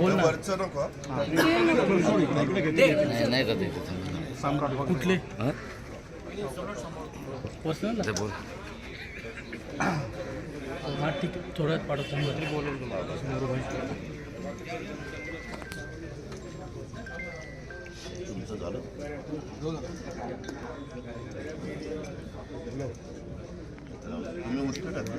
नको नाही का ते कुठले? हं? बोल. हा ठीक. थोड्या पाठवतो तुमचं झालं? तुम्ही उष्ट टाकलं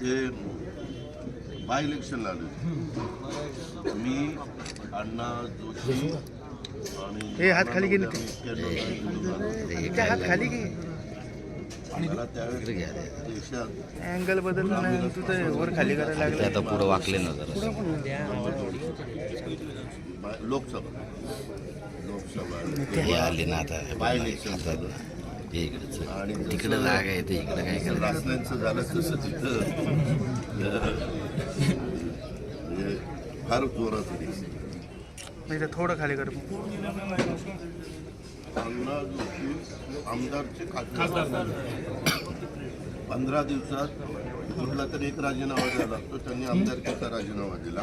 ते बाय इलेक्शन आले. मी अण्णा जोशी आणि हे हात खाली गेले हात खाली. देशात अँगल बदलला नाही तू तर वर खाली करायला ते लागला आता पुढं वाकले ना जरा. बा- लोकसभा. लोकसभा. हे आले ना आता. बाय इलेक्शन इकडचं आणि जसं- तिकडे जागा आहे ते इकडे काय करायचं? रासनांचं झालं तसं तिथं. म्हणजे फार जोरात होती नाही तर थोडं खाली कर अण्णा जोशी आमदारचे खासदार. पंधरा दिवसात कुठला तरी एक राजीनामा द्यावा लागतो. त्यांनी आमदारकीचा राजीनामा दिला.